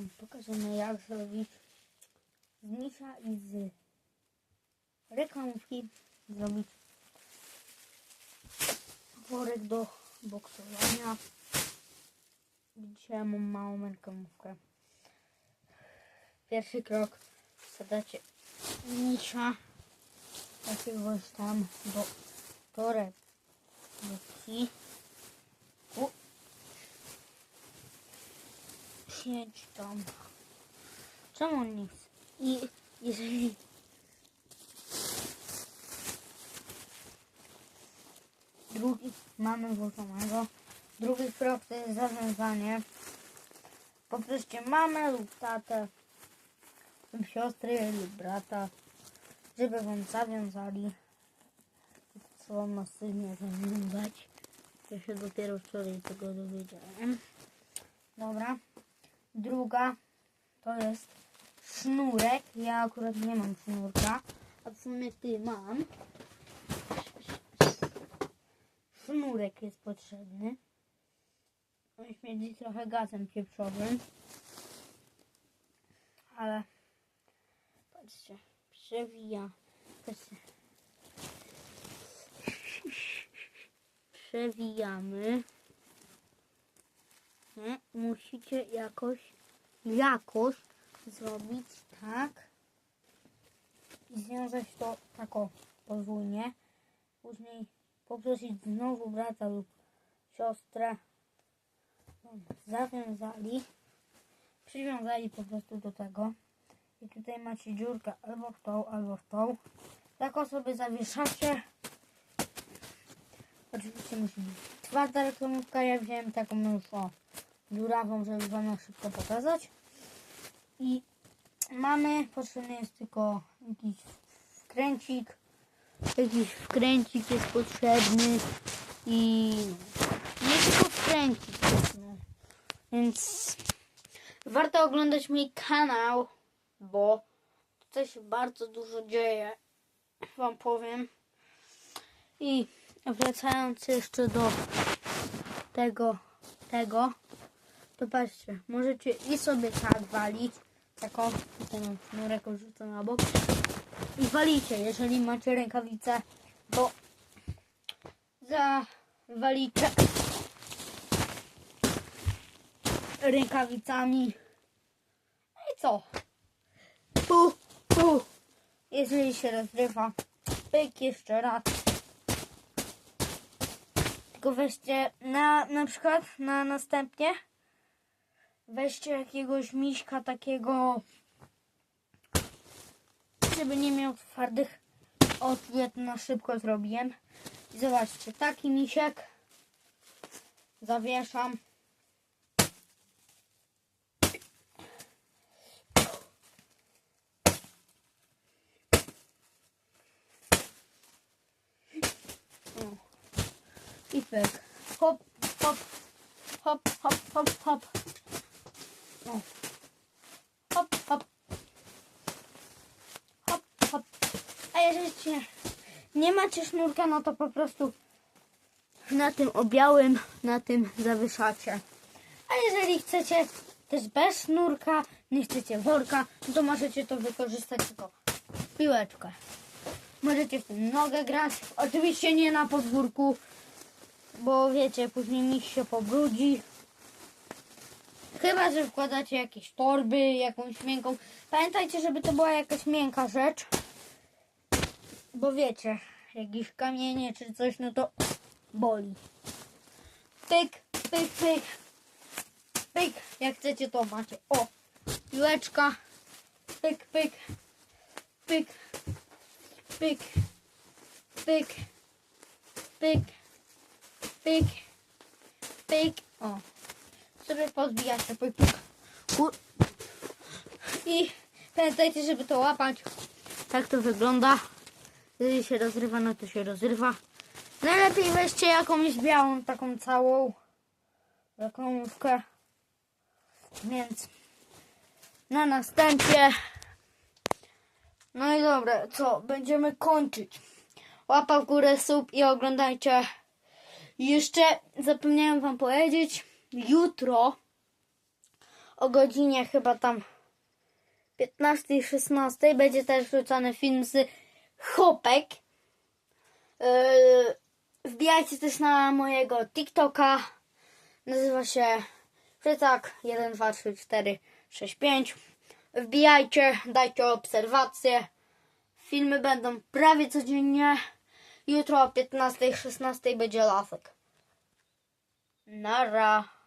Wam pokażemy jak zrobić z nisza i z reklamówki zrobić worek do boksowania. Dzisiaj mam małą reklamówkę. Pierwszy krok wsadzacie nisza jakiegoś tam do torebki. U. Siedź tam. Czemu chce? I jeżeli drugi mamy włożonego, drugi krok to jest zawiązanie. Poproście mamę lub tatę lub siostry lub brata, żeby wam zawiązali. Trzeba masywnie zawiązać. Ja się dopiero wczoraj tego dowiedziałem. Dobra. Druga to jest sznurek. Ja akurat nie mam sznurka, a w sumie ty mam. Sznurek jest potrzebny. On śmierdzi trochę gazem pieprzowym. Ale patrzcie, przewija. Patrzcie. Przewijamy. Nie? Musicie jakoś, jakoś zrobić tak i związać to tak o, podwójnie. Później poprosić znowu brata lub siostrę. Zawiązali. Przywiązali po prostu do tego. I tutaj macie dziurkę albo w tą, albo w tą. Taką sobie zawieszacie. Oczywiście musi być twarda reklamówka. Ja wziąłem taką już o dziurawą, żeby wam ją szybko pokazać. I mamy, potrzebny jest tylko jakiś wkręcik. Jakiś wkręcik jest potrzebny i nie tylko wkręcik. No. Więc warto oglądać mój kanał, bo tutaj się bardzo dużo dzieje. Wam powiem. I wracając jeszcze do tego, tego, to patrzcie, możecie i sobie tak walić, taką, mam sznurek odrzucony na bok, i walicie, jeżeli macie rękawice, to zawalicie rękawicami. I co? Pu, pu. Jeżeli się rozrywa, pyk jeszcze raz. Tylko weźcie na, na przykład na następnie weźcie jakiegoś miśka takiego żeby nie miał twardych otwiet na szybko zrobiłem. I zobaczcie, taki misiek zawieszam. I pyk. Hop, hop, hop, hop, hop, hop. Hop, hop. Hop, hop. A jeżeli cię nie macie sznurka, no to po prostu na tym obiałym, na tym zawieszacie. A jeżeli chcecie też bez sznurka, nie chcecie worka, no to możecie to wykorzystać tylko piłeczkę. Możecie w tym nogę grać. Oczywiście nie na podwórku, bo wiecie, później miś się pobrudzi. Chyba, że wkładacie jakieś torby, jakąś miękką. Pamiętajcie, żeby to była jakaś miękka rzecz. Bo wiecie, jakieś kamienie czy coś, no to boli. Pyk, pyk, pyk. Pyk, jak chcecie to macie. O, piłeczka. Pyk, pyk. Pyk. Pyk. Pyk. Pyk. Pyk. Pyk. O. Sobie pozbijacie pyk, pyk. U- I pamiętajcie, żeby to łapać. Tak to wygląda. Jeżeli się rozrywa, no to się rozrywa. Najlepiej weźcie jakąś białą, taką całą reklamówkę. Więc na następie. No i dobra, co? Będziemy kończyć. Łapa w górę, sub i oglądajcie. Jeszcze zapomniałem wam powiedzieć, jutro o godzinie chyba tam 15 i 16 będzie też wrzucony film z Hopek. Yy, wbijajcie też na mojego TikToka. Nazywa się Frytak 1, 2, 3, 4, 6, 5. Wbijajcie, dajcie obserwacje. Filmy będą prawie codziennie. Jutro o 15 i 16 będzie lasek. Nara.